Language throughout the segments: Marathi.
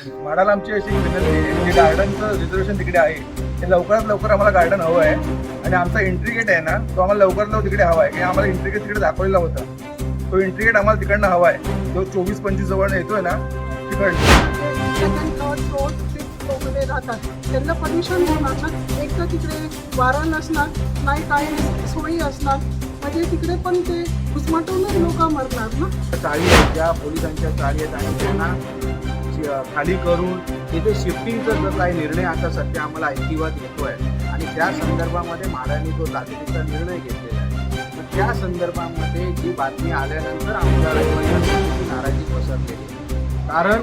माडाला आमची अशी विनंती आहे गार्डनचं रिझर्वेशन तिकडे आहे. ते लवकरात लवकर आम्हाला गार्डन हवं आहे. आणि आमचा एंट्री गेट आहे ना तो आम्हाला लवकरात लवकर तिकडे हवा आहे. की आम्हाला एंट्री गेट तिकडे दाखवलेला होता. तो एंट्री गेट आम्हाला तिकडनं हवा आहे. जो चोवीस पंचवीस जवळ येतोय ना तिकडनं. राहतात त्यांना परमिशन होणार ना एक तर तिकडे वारा नसणार नाही काही सोयी असणार म्हणजे तिकडे पण ते घुसमटूनच लोक मरणार ना? चाळी आहेत ज्या पोलिसांच्या चाळी आहेत आणि त्यांना खाली करून तिथे शिफ्टिंगचा जर काही निर्णय आता सध्या आम्हाला ऐकिवात आहे आणि त्या संदर्भामध्ये म्हाडाने तो तातडीचा निर्णय घेतलेला आहे तर त्या संदर्भामध्ये जी बातमी आल्यानंतर आमदारांमध्ये नाराजी पसरलेली कारण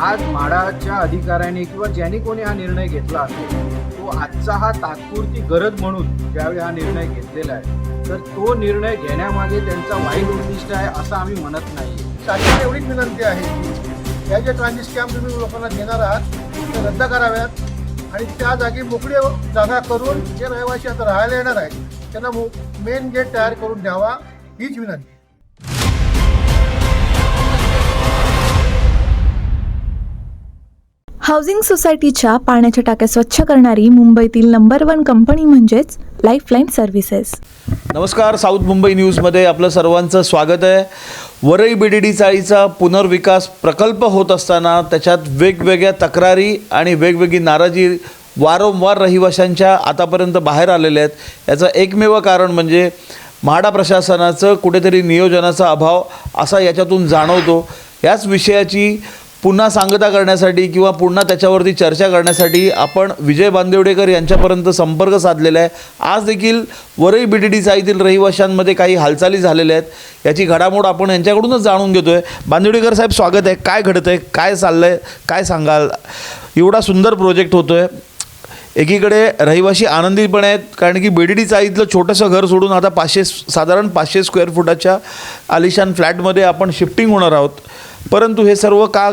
आज म्हाडाच्या अधिकाऱ्यांनी किंवा ज्यांनी कोणी हा निर्णय घेतला असेल तो आजचा हा तात्पुरती गरज म्हणून ज्यावेळी हा निर्णय घेतलेला आहे तर तो निर्णय घेण्यामागे त्यांचा वाईट उद्दिष्ट आहे असं आम्ही म्हणत नाही. शासनाला एवढीच विनंती आहे. की या ज्या ट्रान्झिट कॅम्प तुम्ही लोकांना देणार आहात ते रद्द कराव्यात. आणि त्या जागी मोकळी जागा करून जे रहिवासी आता राहायला येणार आहेत त्यांना मेन गेट तयार करून द्यावा हीच विनंती. हाऊसिंग सोसायटीच्या पाण्याच्या टाक्या स्वच्छ करणारी मुंबईतील नंबर वन कंपनी म्हणजेच लाईफलाईन सर्व्हिसेस नमस्कार साऊथ मुंबई न्यूजमध्ये आपलं सर्वांचं स्वागत आहे. वरई बी डी डी चाळीचा पुनर्विकास प्रकल्प होत असताना त्याच्यात वेगवेगळ्या तक्रारी आणि वेगवेगळी नाराजी वारंवार रहिवाशांच्या आतापर्यंत बाहेर आलेल्या आहेत. याचं एकमेव कारण म्हणजे म्हाडा प्रशासनाचं कुठेतरी नियोजनाचा अभाव असा याच्यातून जाणवतो. याच विषयाची पुन्हा सांगता करण्यासाठी किंवा पुन्हा त्याच्यावरती चर्चा करण्यासाठी आपण विजय बांदिवडेकर यांच्यापर्यंत संपर्क साधलेला आहे. आज देखील वरई बी डी डी चाळीतील रहिवाशांमध्ये काही हालचाली झालेल्या आहेत. याची घडामोड आपण यांच्याकडूनच जाणून घेतो आहे बांदिवडेकर साहेब स्वागत आहे. काय घडतं आहे काय चाललं आहे काय सांगाल? एवढा सुंदर प्रोजेक्ट होतो आहे एकीकडे रहिवाशी आनंदी पण आहेत कारण की बेडीडी चाळीतलं छोटंसं घर सोडून आता पाचशे साधारण पाचशे स्क्वेअर फुटाच्या आलिशान फ्लॅटमध्ये आपण शिफ्टिंग होणार आहोत. परंतु हे सर्व का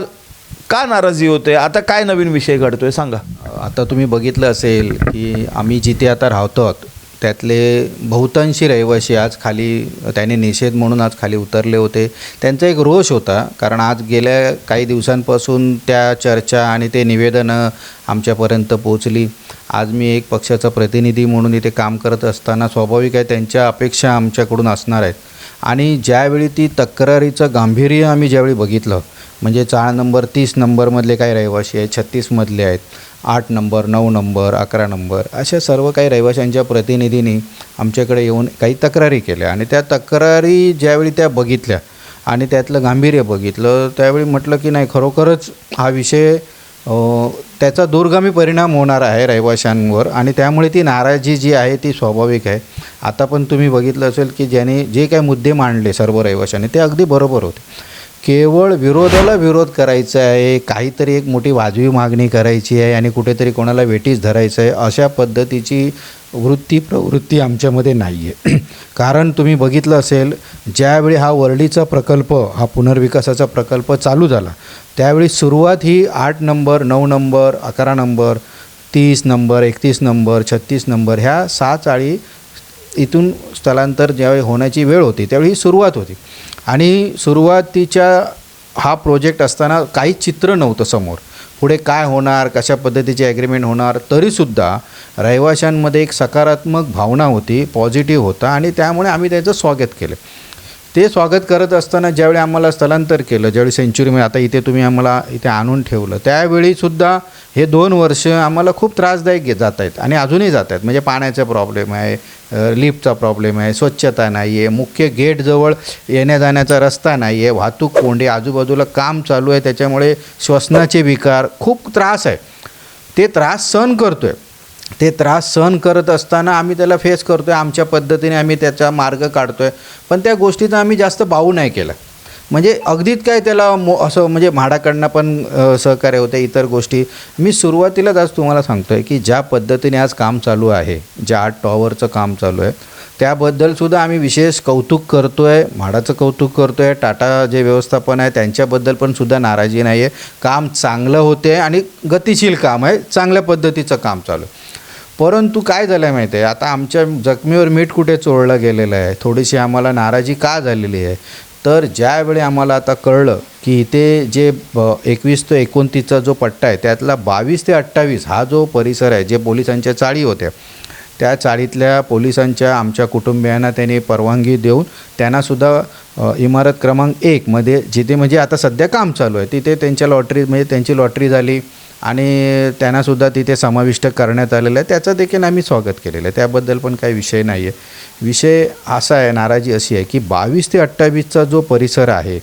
का नाराजी होते? आता काय नवीन विषय घडतोय सांगा. आता तुम्ही बघितलं असेल की आम्ही जिथे आता राहतो आहोत त्यातले बहुतांशी रहिवासी आज खाली त्याने निषेध म्हणून आज खाली उतरले होते. त्यांचा एक रोष होता कारण आज गेल्या काही दिवसांपासून त्या चर्चा आणि ते निवेदनं आमच्यापर्यंत पोचली आज मी एक पक्षाचा प्रतिनिधी म्हणून इथे काम करत असताना स्वाभाविक आहे त्यांच्या अपेक्षा आमच्याकडून असणार आहेत. आणि ज्यावेळी ती तक्रारीचं गांभीर्य आम्ही ज्यावेळी बघितलं म्हणजे चाळ नंबर तीस नंबरमधले काही रहिवाशी आहेत छत्तीसमधले आहेत आठ नंबर नऊ नंबर अकरा नंबर अशा सर्व काही रहिवाशांच्या प्रतिनिधींनी आमच्याकडे येऊन काही तक्रारी केल्या. आणि त्या तक्रारी ज्यावेळी त्या बघितल्या आणि त्यातलं गांभीर्य बघितलं त्यावेळी म्हटलं की नाही खरोखरच हा विषय त्याचा दूरगामी परिणाम होणार आहे रहिवाशांवर आणि त्यामुळे ती नाराजी जी आहे ती स्वाभाविक आहे. आता पण तुम्ही बघितलं असेल की ज्याने जे काही मुद्दे मांडले सर्व रहिवाशांनी ते अगदी बरोबर होते. केवळ विरोधाला विरोध करायचा आहे काहीतरी एक मोठी वाजवी मागणी करायची आहे आणि कुठेतरी कोणाला वेटीस धरायचं आहे अशा पद्धतीची वृत्ती प्रवृत्ती आमच्यामध्ये नाही आहे कारण तुम्ही बघितलं असेल ज्यावेळी हा वर्डीचा प्रकल्प हा पुनर्विकासाचा प्रकल्प चालू झाला त्यावेळी सुरुवात ही आठ नंबर नऊ नंबर अकरा नंबर तीस नंबर एकतीस नंबर छत्तीस नंबर ह्या सहा चाळी इथून स्थलांतर ज्यावेळी होण्याची वेळ होती त्यावेळी ही सुरुवात होती. आणि सुरुवातीच्या हा प्रोजेक्ट असताना काही चित्र नव्हतं समोर. पुढे काय होणार कशा पद्धतीचे ॲग्रीमेंट होणार तरीसुद्धा रहिवाशांमध्ये एक सकारात्मक भावना होती पॉझिटिव्ह होता आणि त्यामुळे आम्ही त्याचं स्वागत केलं. ते स्वागत करत असताना ज्यावेळी आम्हाला स्थलांतर केलं ज्यावेळी सेंच्युरीमध्ये आता इथे तुम्ही आम्हाला इथे आणून ठेवलं त्यावेळीसुद्धा हे दोन वर्ष आम्हाला खूप त्रासदायक घेत जात आहेत आणि अजूनही जात आहेत. म्हणजे पाण्याचा प्रॉब्लेम आहे लिफ्टचा प्रॉब्लेम आहे स्वच्छता नाही आहे मुख्य गेटजवळ येण्या जाण्याचा रस्ता नाही आहे वाहतूक कोंडी आजूबाजूला काम चालू आहे त्याच्यामुळे श्वसनाचे विकार खूप त्रास आहे. ते त्रास सहन करतो आहे ते त्रास सहन करत असताना आम्ही त्याला फेस करतो आहे आमच्या पद्धतीने आम्ही त्याचा मार्ग काढतो आहे पण त्या गोष्टीचा आम्ही जास्त बाऊ नाही केला. म्हणजे अगदीच काय त्याला मो असं म्हणजे म्हाडाकडनं पण सहकार्य होतं इतर गोष्टी. मी सुरुवातीलाच आज तुम्हाला सांगतो आहे की ज्या पद्धतीने आज काम चालू आहे ज्या आठ टॉवरचं काम चालू आहे त्याबद्दलसुद्धा आम्ही विशेष कौतुक करतो आहे म्हाडाचं कौतुक करतो आहे टाटा जे व्यवस्थापन आहे त्यांच्याबद्दल पण सुद्धा नाराजी नाही आहे काम चांगलं होते आणि गतिशील काम आहे चांगल्या पद्धतीचं काम चालू आहे. परंतु काय झालं आहे माहिती आहे आता आमच्या जखमीवर मीठ कुठे चोळलं गेलेलं आहे? थोडीशी आम्हाला नाराजी का झालेली आहे? तर ज्यावेळी आम्हाला आता कळलं की इथे जे एकवीस ते एकोणतीसचा जो पट्टा आहे त्यातला बावीस ते अठ्ठावीस हा जो परिसर आहे जे पोलिसांच्या चाळी होत्या त्या चाळीतल्या पोलिसांच्या आमच्या कुटुंबियांना त्यांनी परवानगी देऊन त्यांनासुद्धा इमारत क्रमांक एकमध्ये जिथे म्हणजे आता सध्या काम चालू आहे तिथे त्यांच्या लॉटरी म्हणजे त्यांची लॉटरी झाली आणि त्यांनासुद्धा तिथे समाविष्ट करण्यात आलेलं आहे. त्याचं देखील आम्ही स्वागत केलेलं आहे. त्याबद्दल पण काही विषय नाही आहे. विषय असा आहे नाराजी अशी आहे की बावीस ते अठ्ठावीसचा जो परिसर आहे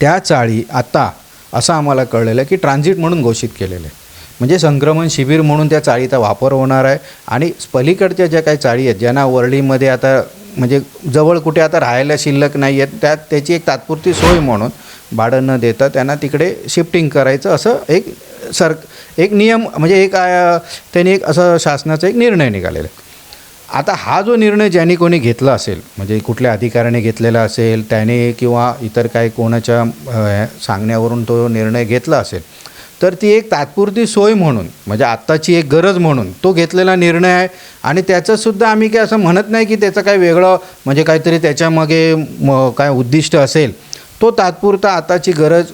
त्या चाळी आता असं आम्हाला कळलेलं आहे की ट्रान्झिट म्हणून घोषित केलेलं आहे. म्हणजे संक्रमण शिबिर म्हणून त्या चाळीचा वापर होणार आहे आणि पलीकडच्या ज्या काही चाळी आहेत ज्यांना वर्लीमध्ये आता म्हणजे जवळ कुठे आता राहायला शिल्लक नाही आहेत त्यात त्याची एक तात्पुरती सोय म्हणून भाडं न देता त्यांना तिकडे शिफ्टिंग करायचं असं एक सर एक नियम म्हणजे एक त्यांनी एक असं शासनाचा एक निर्णय निघालेला आहे. आता हा जो निर्णय ज्याने कोणी घेतला असेल म्हणजे कुठल्या अधिकाऱ्याने घेतलेला असेल त्याने किंवा इतर काही कोणाच्या सांगण्यावरून तो निर्णय घेतला असेल तर ती एक तात्पुरती सोय म्हणून म्हणजे आत्ताची एक गरज म्हणून तो घेतलेला निर्णय आहे आणि त्याचंसुद्धा आम्ही काय असं म्हणत नाही की त्याचं काही वेगळं म्हणजे काहीतरी त्याच्यामागे म काय उद्दिष्ट असेल तो तात्पुरता आताची गरज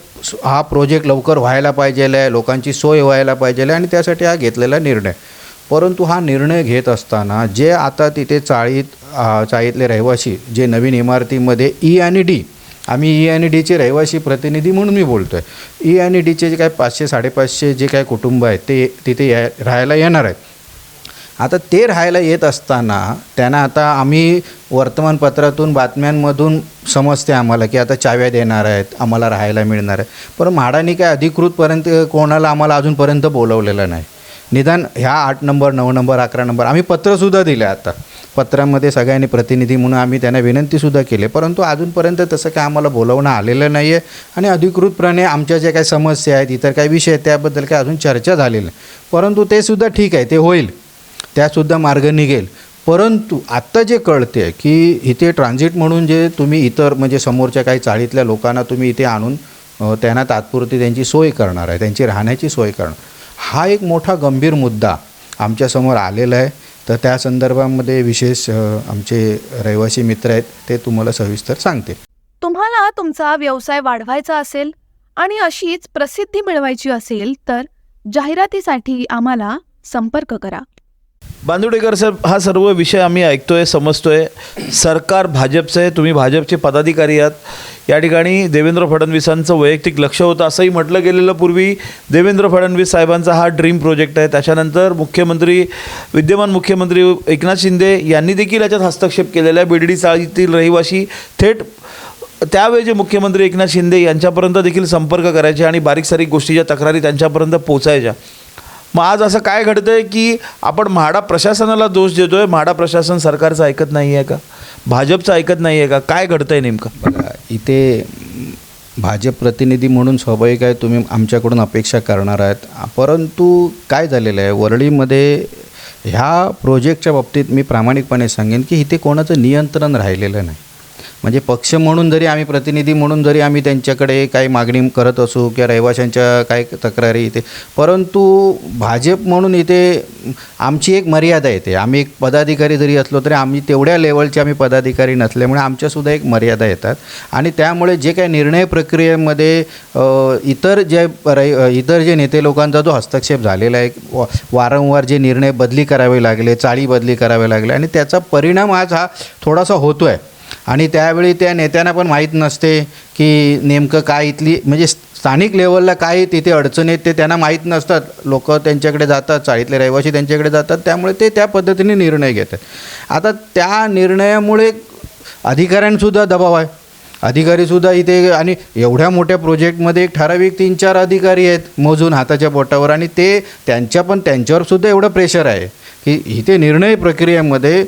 हा प्रोजेक्ट लवकर व्हायला पाहिजे आहे लोकांची सोय व्हायला पाहिजे आहे आणि त्यासाठी हा घेतलेला निर्णय. परंतु हा निर्णय घेत असताना जे आता तिथे चाळीत चाळीतले रहिवासी जे नवीन इमारतीमध्ये ई आणि डी आम्ही ई आणि डीचे रहिवासी प्रतिनिधी म्हणून मी बोलतो आहे e ई आणि डीचे जे काय पाचशे साडेपाचशे जे काय कुटुंब आहेत ते तिथे या राहायला येणार आहेत. आता ते राहायला येत असताना त्यांना आता आम्ही वर्तमानपत्रातून बातम्यांमधून समजते आम्हाला की आता चाव्या देणार आहेत आम्हाला राहायला मिळणार आहे. पण म्हाडाने काय अधिकृतपर्यंत कोणाला आम्हाला अजूनपर्यंत बोलवलेलं नाही. निदान ह्या आठ नंबर नऊ नंबर अकरा नंबर आम्ही पत्रसुद्धा दिले आता. पत्रामध्ये सगळ्यांनी प्रतिनिधी म्हणून आम्ही त्यांना विनंतीसुद्धा केली. परंतु अजूनपर्यंत तसं काय आम्हाला बोलवणं आलेलं नाही आहे आणि अधिकृतपणे आमच्या ज्या काही समस्या आहेत इतर काही विषय आहेत त्याबद्दल काही अजून चर्चा झालेली नाही. परंतु ते सुद्धा ठीक आहे ते होईल. त्यासुद्धा मार्ग निघेल. परंतु आत्ता जे कळते की इथे ट्रान्झिट म्हणून जे तुम्ही इतर म्हणजे समोरच्या काही चाळीतल्या लोकांना तुम्ही इथे आणून त्यांना तात्पुरती त्यांची सोय करणार आहे त्यांची राहण्याची सोय करणार. हा एक मोठा गंभीर मुद्दा आमच्यासमोर आलेला आहे. तर त्या संदर्भामध्ये विशेष आमचे रहिवासी मित्र आहेत ते तुम्हाला सविस्तर सांगतील. तुम्हाला तुमचा व्यवसाय वाढवायचा असेल आणि अशीच प्रसिद्धी मिळवायची असेल तर जाहिरातीसाठी आम्हाला संपर्क करा. बांदुडेकर सर हा सर्व विषय आम्ही ऐकतोय समजतोय. सरकार भाजपचं आहे तुम्ही भाजपचे पदाधिकारी आहात. या ठिकाणी देवेंद्र फडणवीसांचं वैयक्तिक लक्ष होतं असंही म्हटलं गेलेलं पूर्वी देवेंद्र फडणवीस साहेबांचा हा ड्रीम प्रोजेक्ट आहे. त्याच्यानंतर मुख्यमंत्री विद्यमान मुख्यमंत्री एकनाथ शिंदे यांनी देखील याच्यात हस्तक्षेप केलेला आहे. बिडडी चाळीतील रहिवासी थेट त्यावेळी जे मुख्यमंत्री एकनाथ शिंदे यांच्यापर्यंत देखील संपर्क करायचे आणि बारीक सारीक गोष्टीच्या तक्रारी त्यांच्यापर्यंत पोचायच्या मग आज असं काय घडतंय की आपण म्हाडा प्रशासनाला दोष देतोय म्हाडा प्रशासन सरकारचं ऐकत नाही आहे का? भाजपचं ऐकत नाही आहे का? काय घडतंय नेमकं? बघा इथे भाजप प्रतिनिधी म्हणून स्वाभाविक आहे तुम्ही आमच्याकडून अपेक्षा करणार आहात. परंतु काय झालेलं आहे वरळीमध्ये ह्या प्रोजेक्टच्या बाबतीत मी प्रामाणिकपणे सांगेन की इथे कोणाचं नियंत्रण राहिलेलं नाही. म्हणजे पक्ष म्हणून जरी आम्ही प्रतिनिधी म्हणून जरी आम्ही त्यांच्याकडे काही मागणी करत असू किंवा रहिवाशांच्या काय तक्रारी इथे परंतु भाजप म्हणून इथे आमची एक मर्यादा येते. आम्ही एक पदाधिकारी जरी असलो तरी आम्ही तेवढ्या लेवलचे आम्ही पदाधिकारी नसल्यामुळे आमच्यासुद्धा एक मर्यादा येतात. आणि त्यामुळे जे काही निर्णय प्रक्रियेमध्ये इतर जे रै इतर जे नेते लोकांचा जो हस्तक्षेप झालेला आहे वारंवार जे निर्णय बदली करावे लागले चाळी बदली करावे लागले आणि त्याचा परिणाम आज हा थोडासा होतो आहे आणि त्यावेळी त्या नेत्यांना पण माहीत नसते की नेमकं काय इथली म्हणजे स्थानिक लेवलला काय तिथे अडचण आहेत ते त्यांना माहीत नसतात. लोक त्यांच्याकडे जातात चाळीतले रहिवासी त्यांच्याकडे जातात त्यामुळे ते त्या पद्धतीने निर्णय घेतात. आता त्या निर्णयामुळे अधिकाऱ्यांसुद्धा दबाव आहे. अधिकारीसुद्धा इथे आणि एवढ्या मोठ्या प्रोजेक्टमध्ये एक ठराविक तीन चार अधिकारी आहेत मोजून हाताच्या बोटावर आणि ते त्यांच्या पण त्यांच्यावर सुद्धा एवढं प्रेशर आहे. की इथे निर्णय प्रक्रियेमध्ये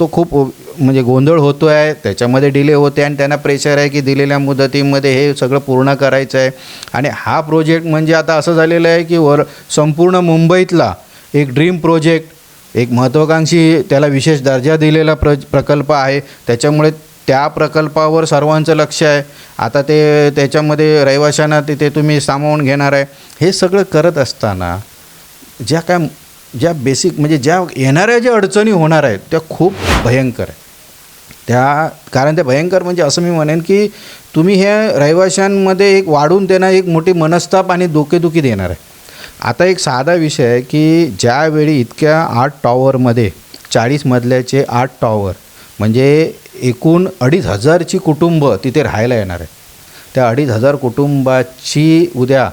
तो खूप म्हणजे गोंधळ होतो आहे त्याच्यामध्ये डिले होते आणि त्यांना प्रेशर आहे की दिलेल्या मुदतीमध्ये हे सगळं पूर्ण करायचं आहे आणि हा प्रोजेक्ट म्हणजे आता असं झालेलं आहे की वर संपूर्ण मुंबईतला एक ड्रीम प्रोजेक्ट एक महत्त्वाकांक्षी त्याला विशेष दर्जा दिलेला प्र प्रकल्प आहे. त्याच्यामुळे त्या प्रकल्पावर सर्वांचं लक्ष आहे. आता ते त्याच्यामध्ये रहिवाशांना तिथे तुम्ही सामावून घेणार आहे. हे सगळं करत असताना ज्या काय ज्या बेसिक म्हणजे ज्या येणाऱ्या ज्या अडचणी होणार आहेत त्या खूप भयंकर आहे त्या कारण त्या भयंकर म्हणजे असं मी म्हणेन की तुम्ही हे रहिवाशांमध्ये एक वाढून देणं एक मोठी मनस्ताप आणि डोकेदुखी देणार आहे. आता एक साधा विषय आहे की ज्यावेळी इतक्या आठ टॉवरमध्ये चाळीस मजल्याचे आठ टॉवर म्हणजे एकूण अडीच हजारची कुटुंब तिथे राहायला येणार आहे त्या अडीच हजार कुटुंबाची उद्या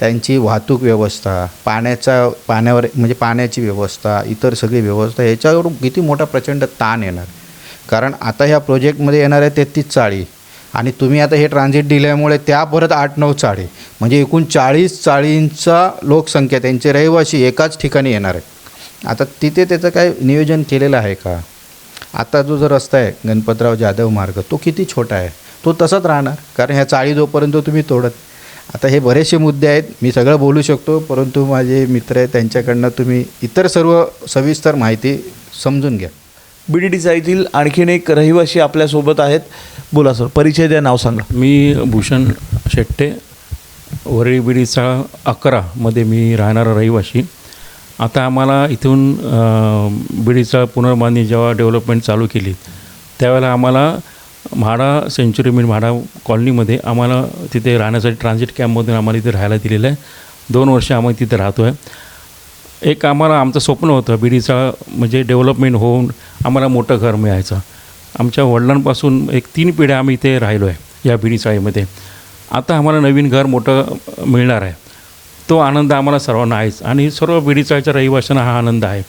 त्यांची वाहतूक व्यवस्था पाण्याचा पाण्यावर म्हणजे पाण्याची व्यवस्था इतर सगळी व्यवस्था याच्यावरून किती मोठा प्रचंड ताण येणार. कारण आता ह्या प्रोजेक्टमध्ये येणार आहे तेहतीस चाळी. आणि तुम्ही आता हे ट्रान्झिट दिल्यामुळे त्या परत आठ नऊ चाळी. म्हणजे एकूण चाळीस चाळींचा लोकसंख्या त्यांचे रहिवासी एकाच ठिकाणी येणार आहे आता तिथे त्याचं काय नियोजन केलेलं आहे का? आता जो जो रस्ता आहे गणपतराव जाधव मार्ग तो किती छोटा आहे? तो तसाच राहणार? कारण ह्या चाळी जोपर्यंत तुम्ही तोडत आता हे बरेचसे मुद्दे आहेत. मी सगळं बोलू शकतो परंतु माझे मित्र आहेत त्यांच्याकडनं तुम्ही इतर सर्व सविस्तर माहिती समजून घ्या. बी डी डी चाळीतील आणखीन एक रहिवासी आपल्यासोबत आहेत. बोला सर परिचय द्या नाव सांगा. मी भूषण शेट्टे वरळी बिडीचा अकरामध्ये मी राहणारा रहिवासी. आता आम्हाला इथून अ, बिडीचा पुनर्बांधणी जेव्हा डेव्हलपमेंट चालू केली त्यावेळेला आम्हाला म्हाडा सेंचुरी मिल म्हाडा कॉलनीमध्ये आम्हाला तिथे राहण्यासाठी ट्रान्झिट कॅम्पमधून आम्हाला इथे राहायला दिलेलं आहे. दोन वर्ष आम्ही तिथे राहतो आहे एक आम्हाला आमचं स्वप्न होतं बीडीचा म्हणजे डेव्हलपमेंट होऊन आम्हाला मोठं घर मिळायचं. आमच्या वडिलांपासून एक तीन पिढ्या आम्ही इथे राहिलो आहे या बीडी चाळीमध्ये आता आम्हाला नवीन घर मोठं मिळणार आहे. तो आनंद आम्हाला सर्वांना आहेच. आणि सर्व बिडी चाळीच्या रहिवाशांना हा आनंद आहे.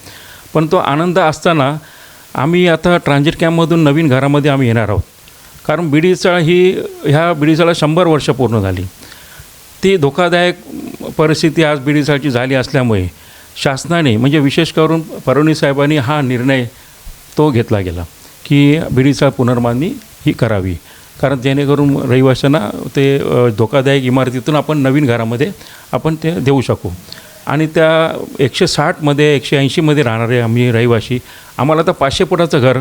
पण तो आनंद असताना आम्ही आता ट्रान्झिट कॅम्पमधून नवीन घरामध्ये आम्ही येणार आहोत. कारण बिडी चाळ ही ह्या बिडी शंभर वर्ष पूर्ण झाली. ती धोकादायक परिस्थिती आज बिडीसाची झाली असल्यामुळे शासनाने म्हणजे विशेष करून परवणी साहेबांनी हा निर्णय तो घेतला गेला की बिडीचा पुनर्बांधणी ही करावी. कारण जेणेकरून रहिवाशांना ते धोकादायक इमारतीतून आपण नवीन घरामध्ये आपण ते देऊ शकू. आणि त्या एकशे साठमध्ये एकशे ऐंशीमध्ये राहणारे आम्ही रहिवाशी आम्हाला तर पाचशे फुटाचं घर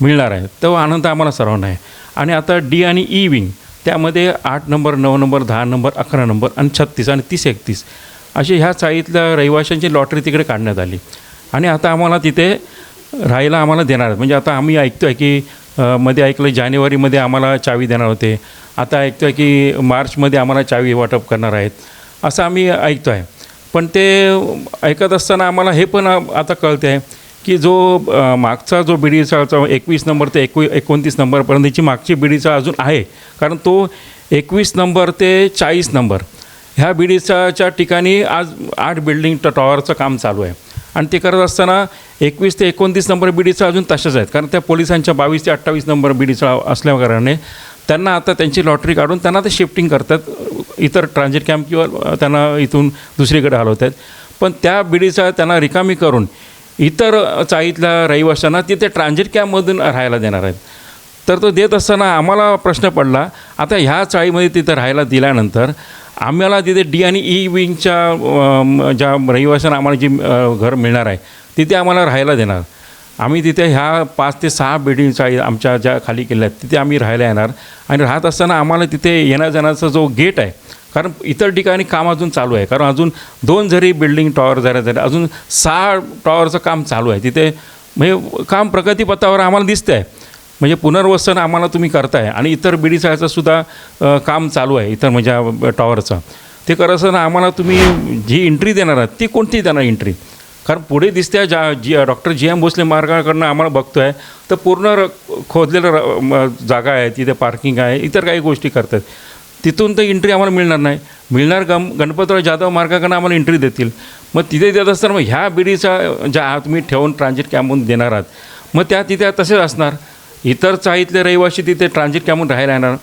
मिळणार आहे. तो आनंद आम्हाला सर्वांना आहे. आणि आता डी आणि ई विंग त्यामध्ये आठ नंबर नऊ नंबर दहा नंबर अकरा नंबर आणि छत्तीस आणि तीस एकतीस असे ह्या चाळीतल्या रहिवाशांची लॉटरी तिकडे काढण्यात आली. आणि आता आम्हाला तिथे राहायला आम्हाला देणार आहेत. म्हणजे आता आम्ही ऐकतो आहे की मध्ये ऐकलं जानेवारीमध्ये आम्हाला चावी देणार होते. आता ऐकतो आहे की मार्चमध्ये आम्हाला चावी वाटप करणार आहेत. असं आम्ही ऐकतो आहे पण ते ऐकत असताना आम्हाला हे पण आता कळते आहे की जो मागचा जो बिडीचा एकवीस नंबर ते एकवी एकोणतीस नंबरपर्यंतची मागची बिडीचा अजून आहे. कारण तो एकवीस नंबर ते चाळीस नंबर ह्या बिडीचाच्या ठिकाणी आज आठ बिल्डिंग टॉवरचं काम चालू आहे. आणि ते करत असताना एकवीस ते एकोणतीस नंबर बिडीचा अजून तशाच आहेत. कारण त्या पोलिसांच्या बावीस ते अठ्ठावीस नंबर बिडीचा असल्याकारणाने त्यांना आता त्यांची लॉटरी काढून त्यांना ते शिफ्टिंग करतात. इतर ट्रान्झिट कॅम्प किंवा त्यांना इथून दुसरीकडे हलवत आहेत पण त्या बिडीचा त्यांना रिकामी करून इतर चाळीतल्या रहिवाशांना तिथे ट्रान्झिट कॅम्पमधून राहायला देणार आहेत. तर तो देत असताना आम्हाला प्रश्न पडला आता ह्या चाळीमध्ये तिथं राहायला दिल्यानंतर आम्हाला तिथे डी आणि e ई विंगच्या ज्या रहिवाशांना आम्हाला जी घर मिळणार आहे तिथे आम्हाला राहायला देणार. आम्ही तिथे ह्या पाच ते सहा बिल्डिंग चाळी आमच्या ज्या खाली केल्या आहेत तिथे आम्ही राहायला येणार. आणि राहत असताना आम्हाला तिथे येण्या जाण्याचा जो गेट आहे कारण इतर ठिकाणी काम अजून चालू आहे. कारण अजून दोन जरी बिल्डिंग टॉवर झाल्या झाले अजून सहा टॉवरचं काम चालू आहे. तिथे म्हणजे काम प्रगतीपथावर आम्हाला दिसतं आहे म्हणजे पुनर्वसन आम्हाला तुम्ही करताय आणि इतर बिडीसाचं सुद्धा काम चालू आहे इतर म्हणजे टॉवरचं ते करत असताना आम्हाला तुम्ही जी एंट्री देणार आहात ती कोणती देणार एंट्री कारण पुढे दिसत्या ज्या जी डॉक्टर जी एम भोसले मार्गाकडनं आम्हाला बघतो आहे तर पूर्ण खोदलेलं र जागा आहे तिथे पार्किंग आहे इतर काही गोष्टी करतात तिथून तर एंट्री आम्हाला मिळणार नाही. मिळणार गम गणपतराव जाधव मार्गाकडनं आम्हाला एंट्री देतील. मग तिथे देत असताना मग ह्या बिडीचा ज्या तुम्ही ठेवून ट्रान्झिट कॅम्पमधून देणार आहात. मग त्या तिथे तसेच असणार. इतर चाळीतले रहिवासी तिथे ट्रान्झिट कॅम्पून राहायला येणार.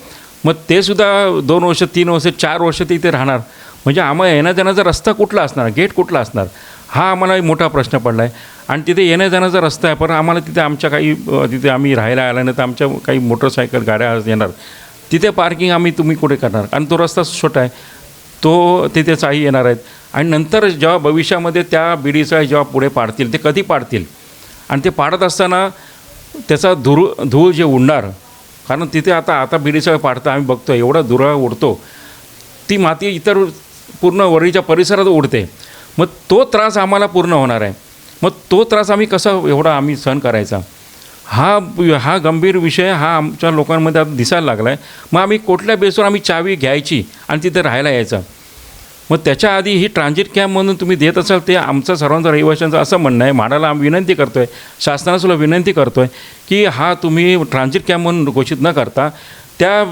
मग ते सुद्धा दोन वर्ष तीन वर्ष चार वर्ष तिथे राहणार. म्हणजे आम्हाला येण्या जाण्याचा रस्ता कुठला असणार? गेट कुठला असणार? हा आम्हाला मोठा प्रश्न पडला आहे आणि तिथे येण्या जाण्याचा रस्ता आहे पण आम्हाला तिथे आमच्या काही तिथे आम्ही राहायला आल्यानंतर आमच्या काही मोटरसायकल गाड्या येणार. तिथे पार्किंग आम्ही तुम्ही कुठे करणार? आणि तो रस्ता छोटा आहे. तो तिथे चाही येणार आहेत. आणि नंतर जेव्हा भविष्यामध्ये त्या बिडीचा जेव्हा पुढे पाडतील ते कधी पाडतील? आणि ते पाडत असताना त्याचा धुरू धूळ जे उडणार कारण तिथे आता आता बिडीचा पाडता आम्ही बघतो एवढा धुरा उडतो. ती माती इतर पूर्ण वरीच्या परिसरात उडते. मग तो त्रास आम्हाला पूर्ण होणार आहे. मग तो त्रास आम्ही कसा एवढा आम्ही सहन करायचा? हा हा गंभीर विषय हा आमच्या लोकांमध्ये आता दिसायला लागला आहे मग आम्ही कुठल्या बेसवर आम्ही चावी घ्यायची आणि तिथे राहायला यायचं? मग त्याच्या आधी ही ट्रान्झिट कॅम्प म्हणून तुम्ही देत असाल ते आमचं सर्वांचं रहिवाशांचं असं म्हणणं आहे. म्हाडाला आम्ही विनंती करतो आहे शासनाला सुद्धा विनंती करतो आहे की हा तुम्ही ट्रान्झिट कॅम्प म्हणून घोषित न करता त्या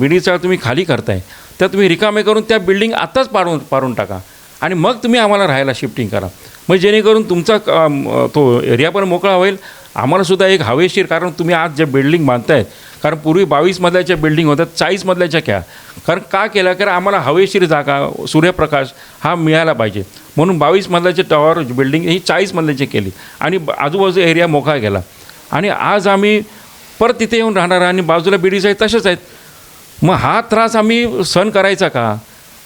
बिडीचा तुम्ही खाली करताय. त्या तुम्ही रिकामे करून त्या बिल्डिंग आत्ताच पाडून पाडून टाका. आणि मग तुम्ही आम्हाला राहायला शिफ्टिंग करा. मग जेणेकरून तुमचा तो एरिया पण मोकळा होईल आम्हालासुद्धा एक हवेशीर कारण तुम्ही आज जे बिल्डिंग बांधतायत कारण पूर्वी बावीस मजल्याच्या बिल्डिंग होत्या चाळीस मजल्याच्या कारण का केलं कारण आम्हाला हवेशीर जागा सूर्यप्रकाश हा मिळाला पाहिजे. म्हणून बावीस मजल्याचे टॉवर बिल्डिंग ही चाळीस मजल्याची केली. आणि आजूबाजू आजूबाजूचा एरिया मोकळा गेला आणि आज आम्ही परत तिथे येऊन राहणार आणि बाजूला बिडीज आहेत तसेच आहेत. मग हा त्रास आम्ही सहन करायचा का?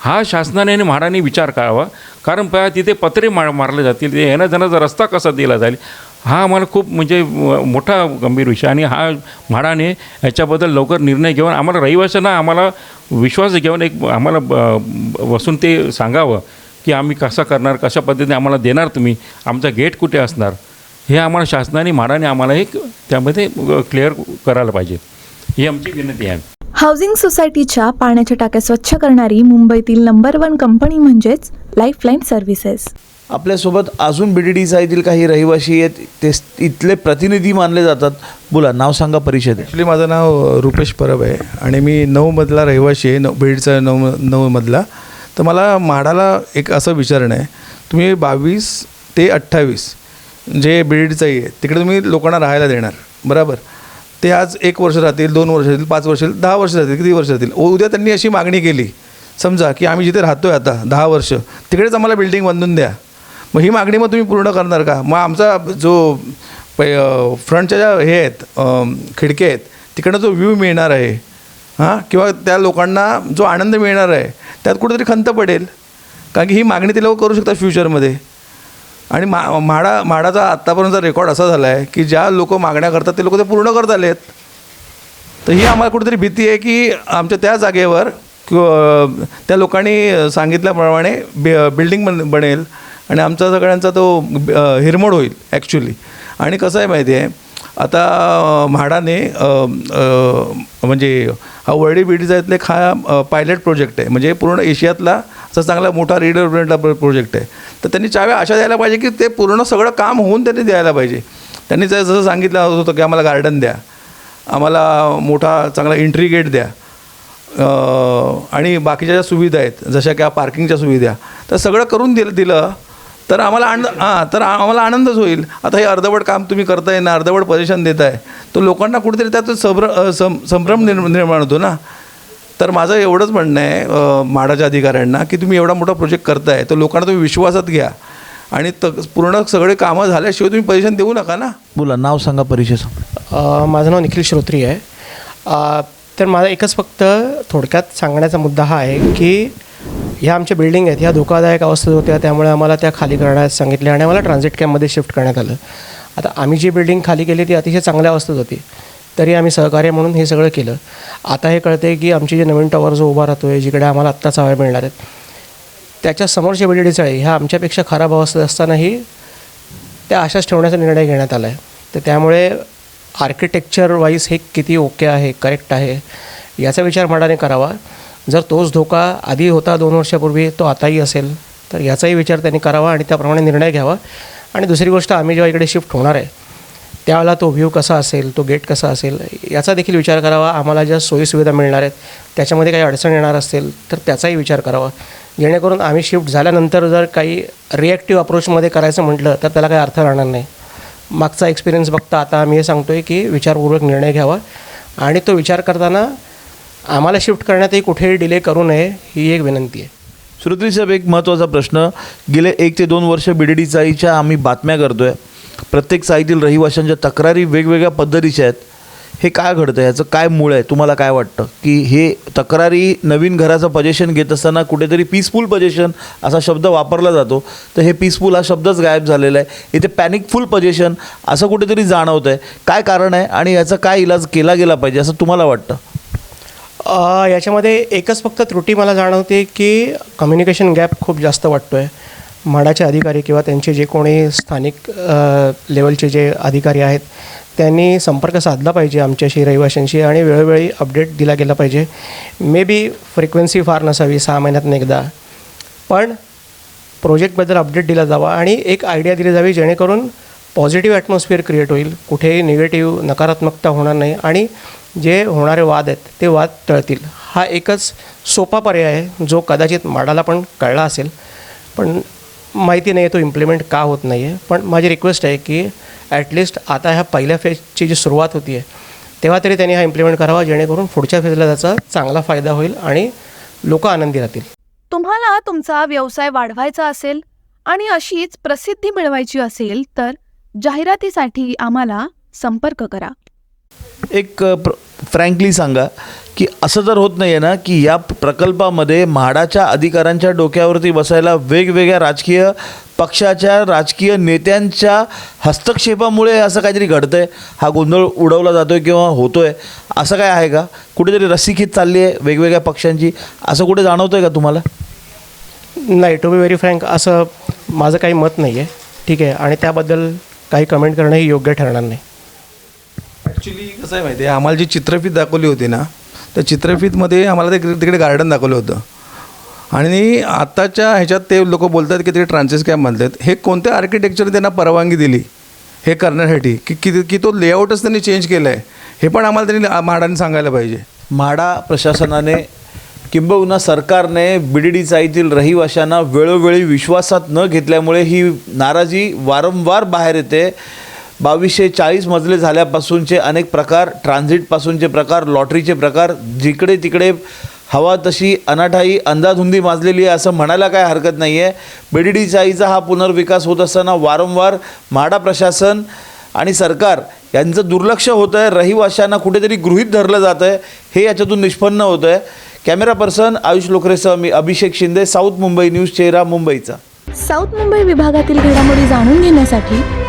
हा शासनाने आणि म्हाडाने विचार करावा. कारण तिथे पत्रे मार मारले जातील. येणं जाण्याचा रस्ता कसा दिला जाईल? हा आम्हाला खूप म्हणजे मोठा गंभीर विषय आणि हा म्हाडाने याच्याबद्दल लवकर निर्णय घेऊन आम्हाला रहिवाशांना आम्हाला विश्वास घेऊन एक आम्हाला बसून ते सांगावं की आम्ही कसं करणार कशा पद्धतीने आम्हाला देणार तुम्ही आमचा गेट कुठे असणार? हे आम्हाला शासनाने म्हाडाने आम्हाला एक त्यामध्ये क्लिअर करायला पाहिजे. ही आमची विनंती आहे. हाऊसिंग सोसायटीच्या पाण्याच्या टाक्या स्वच्छ करणारी मुंबईतील नंबर वन कंपनी म्हणजेच लाईफलाईन सर्व्हिसेस आपल्यासोबत अजून बी डी डी येथील काही रहिवासी आहेत ते इथले प्रतिनिधी मानले जातात. बोला नाव सांगा परिषद ॲक्च्युली माझं नाव रुपेश परब आहे आणि मी नऊमधला रहिवासी रहिवाशी आहे नऊ बीडचा नऊ नऊ मधला. तर मला म्हाडाला एक असं विचारणं आहे तुम्ही बावीस ते अठ्ठावीस जे बीडचं आहे तिकडे तुम्ही लोकांना राहायला देणार बरोबर? ते आज एक वर्ष राहतील दोन वर्ष राहतील पाच वर्ष दहा वर्ष राहतील किती वर्ष राहतील? उ- उद्या त्यांनी अशी मागणी केली समजा की आम्ही जिथे राहतो आहे आता दहा वर्ष तिकडेच आम्हाला बिल्डिंग बांधून द्या. मग ही मागणी मग तुम्ही पूर्ण करणार का? मग आमचा जो प फ्रंटच्या ज्या हे आहेत खिडक्या आहेत तिकडनं जो व्ह्यू मिळणार आहे हां? किंवा त्या लोकांना जो आनंद मिळणार आहे त्यात कुठेतरी खंत पडेल. कारण की ही मागणी ते लोक करू शकतात फ्युचरमध्ये. आणि मा म्हाडा म्हाडाचा आत्तापर्यंतचा रेकॉर्ड असा झाला आहे की ज्या लोक मागण्या करतात ते लोक ते पूर्ण करत आले आहेत तर ही आम्हाला कुठेतरी भीती आहे की आमच्या त्या जागेवर किंवा त्या लोकांनी सांगितल्याप्रमाणे बि बिल्डिंग बन बनेल. आणि आमचा सगळ्यांचा तो हिरमोड होईल ॲक्च्युली आणि कसं आहे माहिती आहे आता म्हाडाने म्हणजे हा वर्डी बीडीचा इथले एक पायलट प्रोजेक्ट आहे. म्हणजे पूर्ण एशियातला असा चांगला मोठा रीडेव्हलपमेंटला प्रोजेक्ट आहे. तर त्यांनी चाव्या अशा द्यायला पाहिजे की ते पूर्ण सगळं काम होऊन त्यांनी द्यायला पाहिजे. त्यांनी जर जसं सांगितलं होतं की आम्हाला गार्डन द्या. आम्हाला मोठा चांगला एंट्री गेट द्या. आणि बाकीच्या ज्या सुविधा आहेत जशा की पार्किंगच्या सुविधा तर सगळं करून दिलं दिलं. तर आम्हाला आनंद हां तर आम्हाला आनंदच होईल. आता हे अर्धवट काम तुम्ही करताय ना अर्धवट पोझिशन देत आहे तर लोकांना कुठेतरी त्यात संभ्र सं संभ्रम निर् निर्माण होतो ना. तर माझं एवढंच म्हणणं आहे म्हाडाच्या अधिकाऱ्यांना की तुम्ही एवढा मोठा प्रोजेक्ट करताय तर लोकांना तुम्ही विश्वासात घ्या. आणि त पूर्ण सगळे कामं झाल्याशिवाय तुम्ही पोझिशन देऊ नका ना. बोला नाव सांगा परिचय माझं नाव निखिल श्रोत्री आहे. अ, तर माझा एकच फक्त थोडक्यात सांगण्याचा मुद्दा हा आहे की ह्या आमच्या बिल्डिंग आहेत. ह्या धोकादायक अवस्थेत होत्या. त्यामुळे आम्हाला त्या खाली करण्यास सांगितले आणि आम्हाला ट्रान्झिट कॅम्पमध्ये शिफ्ट करण्यात आलं. आता आम्ही जी बिल्डिंग खाली केली ती अतिशय चांगल्या अवस्थेत होती. तरी आम्ही सहकार्य म्हणून हे सगळं केलं. आता हे कळते की आमची जे नवीन टॉवर जो उभा राहतो आहे जिकडे आम्हाला आत्ताच हव्या मिळणार आहेत त्याच्या समोरच्या बिल्डिंग ह्या आमच्यापेक्षा खराब अवस्थेत असतानाही त्या अशाच ठेवण्याचा निर्णय घेण्यात आला आहे तर त्यामुळे आर्किटेक्चर वाईज हे किती ओके आहे करेक्ट आहे याचा विचार मनाने करावा. जर तोच धोका आधी होता दोन वर्षापूर्वी तो आताही असेल तर याचाही विचार त्यांनी करावा आणि त्याप्रमाणे निर्णय घ्यावा. आणि दुसरी गोष्ट आम्ही जेव्हा इकडे शिफ्ट होणार आहे त्यावेळेला तो व्ह्यू कसा असेल तो गेट कसा असेल याचा देखील विचार करावा. आम्हाला ज्या सोयीसुविधा मिळणार आहेत त्याच्यामध्ये काही अडचण येणार असेल तर त्याचाही विचार करावा. जेणेकरून आम्ही शिफ्ट झाल्यानंतर जर काही रिॲक्टिव्ह अप्रोचमध्ये करायचं म्हटलं तर त्याला काही अर्थ राहणार नाही. मागचा एक्सपिरियन्स बघता आता आम्ही हे सांगतो आहे की विचारपूर्वक निर्णय घ्यावा. आणि तो विचार करताना आम्हाला शिफ्ट करण्यातही कुठेही डिले करू नये ही एक विनंती आहे. श्रुती साहेब एक महत्त्वाचा प्रश्न. गेले एक ते दोन वर्ष बी डी डी चाळीच्या आम्ही बातम्या करतोय. प्रत्येक चाळीतील रहिवाशांच्या तक्रारी वेगवेगळ्या पद्धतीच्या आहेत. हे काय घडतं याचं काय मूळ आहे? तुम्हाला काय वाटतं? की हे तक्रारी नवीन घराचं पजेशन घेत असताना कुठेतरी पीसफुल पजेशन असा शब्द वापरला जातो. तर हे पीसफुल हा शब्दच गायब झालेला आहे. इथे पॅनिकफुल पजेशन असं कुठेतरी जाणवतं आहे काय कारण आहे? आणि याचा काय इलाज केला गेला पाहिजे? असं तुम्हाला वाटतं? याच्यामध्ये एकच फक्त त्रुटी मला जाणवते की कम्युनिकेशन गॅप खूप जास्त वाटतो आहे म्हाडाचे अधिकारी किंवा त्यांचे जे कोणी स्थानिक लेवलचे जे अधिकारी आहेत त्यांनी संपर्क साधला पाहिजे आमच्याशी रहिवाशांशी आणि वेळोवेळी अपडेट दिला गेला पाहिजे. मे बी फ्रिक्वेन्सी फार नसावी सहा महिन्यातून एकदा. पण प्रोजेक्टबद्दल अपडेट दिला जावा आणि एक आयडिया दिली जावी जेणेकरून पॉझिटिव्ह ॲटमॉस्फिअर क्रिएट होईल. कुठेही निगेटिव्ह नकारात्मकता होणार नाही आणि जे होणारे वाद आहेत ते वाद टळतील. हा एकच सोपा पर्याय आहे जो कदाचित माडाला पण कळला असेल. पण माहिती नाही आहे तो इम्प्लिमेंट का होत नाही आहे पण माझी रिक्वेस्ट आहे की ॲटलिस्ट आता ह्या पहिल्या फेजची जी सुरुवात होती आहे तेव्हा तरी त्यांनी हा इम्प्लिमेंट करावा जेणेकरून पुढच्या फेजला त्याचा चांगला फायदा होईल आणि लोक आनंदी राहतील. तुम्हाला तुमचा व्यवसाय वाढवायचा असेल आणि अशीच प्रसिद्धी मिळवायची असेल तर जाहिरातीसाठी आम्हाला संपर्क करा. एक फ्रँकली सांगा की असं तर होत नाही आहे ना की या प्रकल्पामध्ये म्हाडाच्या अधिकारांच्या डोक्यावरती बसायला वेगवेगळ्या राजकीय पक्षाच्या राजकीय नेत्यांच्या हस्तक्षेपामुळे असं काहीतरी घडतं आहे हा गोंधळ उडवला जातो आहे किंवा होतो आहे असं काय आहे का? कुठेतरी रस्सीखीत चालली आहे वेगवेगळ्या पक्षांची. असं कुठे जाणवतंय का तुम्हाला? नाही टू बी व्हेरी फ्रँक असं माझं काही मत नाही आहे ठीक आहे आणि त्याबद्दल काही कमेंट करणंही योग्य ठरणार नाही. ॲक्च्युली कसं आहे माहिती आहे आम्हाला जी चित्रफीत दाखवली होती ना त्या चित्रफीतमध्ये आम्हाला ते तिकडे गार्डन दाखवलं होतं. आणि आत्ताच्या ह्याच्यात ते लोक बोलतात की ते ट्रान्सिस कॅम्प म्हणतात हे कोणत्या आर्किटेक्चर त्यांना परवानगी दिली? हे करण्यासाठी. की की की तो लेआउटच त्यांनी चेंज केला आहे हे पण आम्हाला त्यांनी म्हाडाने सांगायला पाहिजे. म्हाडा प्रशासनाने किंबहुना सरकारने बिडिडी चाळीतील रहिवाशांना वेळोवेळी विश्वासात न घेतल्यामुळे ही नाराजी वारंवार बाहेर येते. बावीसशे चाळीस मजले झाल्यापासूनचे अनेक प्रकार ट्रान्झिटपासूनचे प्रकार लॉटरीचे प्रकार जिकडे तिकडे हवा तशी अनाठाई अंधाधुंदी माजलेली आहे असं म्हणायला काय हरकत नाही आहे बेडीडी चाळीचा हा पुनर्विकास होत असताना वारंवार म्हाडा प्रशासन आणि सरकार यांचं दुर्लक्ष होतं आहे रहिवाशांना कुठेतरी गृहीत धरलं जातं आहे हे याच्यातून निष्पन्न होतं आहे कॅमेरा पर्सन आयुष लोकरेसह मी अभिषेक शिंदे साऊथ मुंबई न्यूज चेहरा मुंबईचा. साऊथ मुंबई विभागातील घडामोडी जाणून घेण्यासाठी